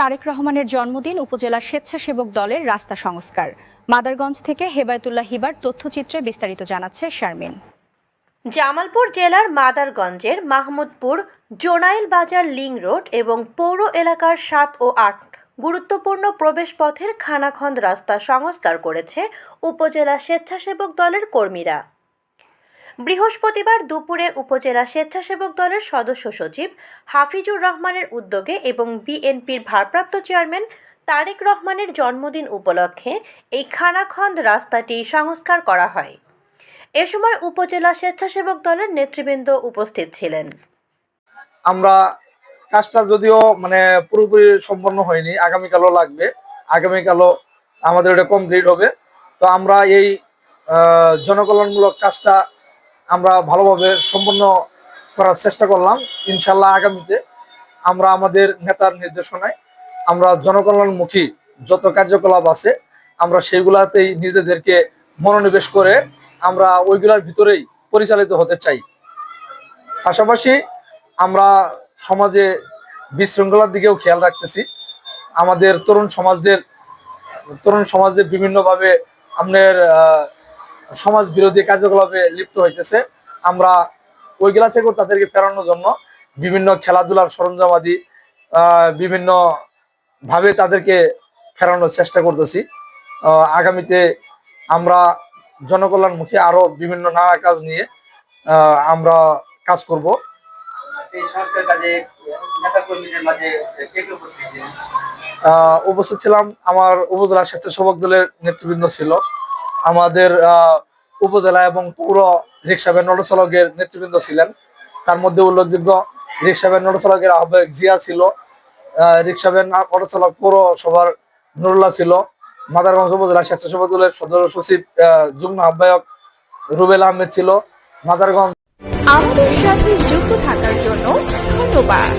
তারেক রহমানের জন্মদিন উপজেলা স্বেচ্ছাসেবক দলের রাস্তা সংস্কার। মাদারগঞ্জ থেকে হেবায়তুল্লাহ হিবার তথ্যচিত্রে বিস্তারিত জানাচ্ছে শারমিন। জামালপুর জেলার মাদারগঞ্জের মাহমুদপুর জোনাইল বাজার লিং রোড এবং পৌর এলাকার সাত ও আট গুরুত্বপূর্ণ প্রবেশপথের খানাখন্দ রাস্তা সংস্কার করেছে উপজেলা স্বেচ্ছাসেবক দলের কর্মীরা। বৃহস্পতিবার দুপুরে উপজেলা স্বেচ্ছাসেবক দলের সদস্য সচিব হাফিজুর রহমানের উদ্যোগে এবং বিএনপির ভারপ্রাপ্ত চেয়ারম্যান তারেক রহমানের জন্মদিন উপলক্ষে এই খানাখন্দ রাস্তাটি সংস্কার করা হয়। এ সময় উপজেলা স্বেচ্ছাসেবক দলের নেতৃবৃন্দ উপস্থিত ছিলেন। আমরা কাজটা যদিও মানে পুরোপুরি সম্পন্ন হয়নি, আগামীকালও লাগবে। আগামীকালও আমাদের এটা কমপ্লিট হবে। তো আমরা এই জনকল্যাণমূলক কাজটা আমরা ভালোভাবে সম্পন্ন করার চেষ্টা করলাম। ইনশাল্লাহ আগামীতে আমরা আমাদের নেতার নির্দেশনায় আমরা জনকল্যাণমুখী যত কার্যকলাপ আছে, আমরা সেইগুলাতেই নিজেদেরকে মনোনিবেশ করে আমরা ওইগুলোর ভিতরেই পরিচালিত হতে চাই। পাশাপাশি আমরা সমাজে বিশৃঙ্খলার দিকেও খেয়াল রাখতেছি। আমাদের তরুণ সমাজদের, তরুণ সমাজে বিভিন্নভাবে আপনার সমাজ বিরোধী কার্যকলাপে লিপ্ত হইতেছে। আমরা ওইগুলা থেকেও তাদেরকে ফেরানোর জন্য বিভিন্ন খেলাধুলার সরঞ্জামাদি আহ, বিভিন্ন ভাবে তাদেরকে ফেরানোর চেষ্টা করতেছি। আগামীতে আমরা জনকল্যাণমুখী আরও বিভিন্ন নানা কাজ নিয়ে আহ, আমরা কাজ করব। উপস্থিত ছিলাম আমার উপজেলা স্বেচ্ছাসেবক দলের নেতৃবৃন্দ ছিল। আমাদের উপজেলা এবং পৌর রিক্সা অটো চালকের নেতৃবৃন্দ ছিলেন। তার মধ্যে উল্লেখযোগ্য রিক্সা অটো চালকের আহ্বায়ক জিয়া ছিল রিক্সা অটো চালক পৌরসভার নুরুল্লাহ ছিল, মাদারগঞ্জ উপজেলা স্বেচ্ছাসেবক দলের সদর সচিব যুগ্ম আহ্বায়ক রুবেল আহমেদ ছিল, মাদারগঞ্জ আমাদের সাথে যুক্ত থাকার জন্য ধন্যবাদ।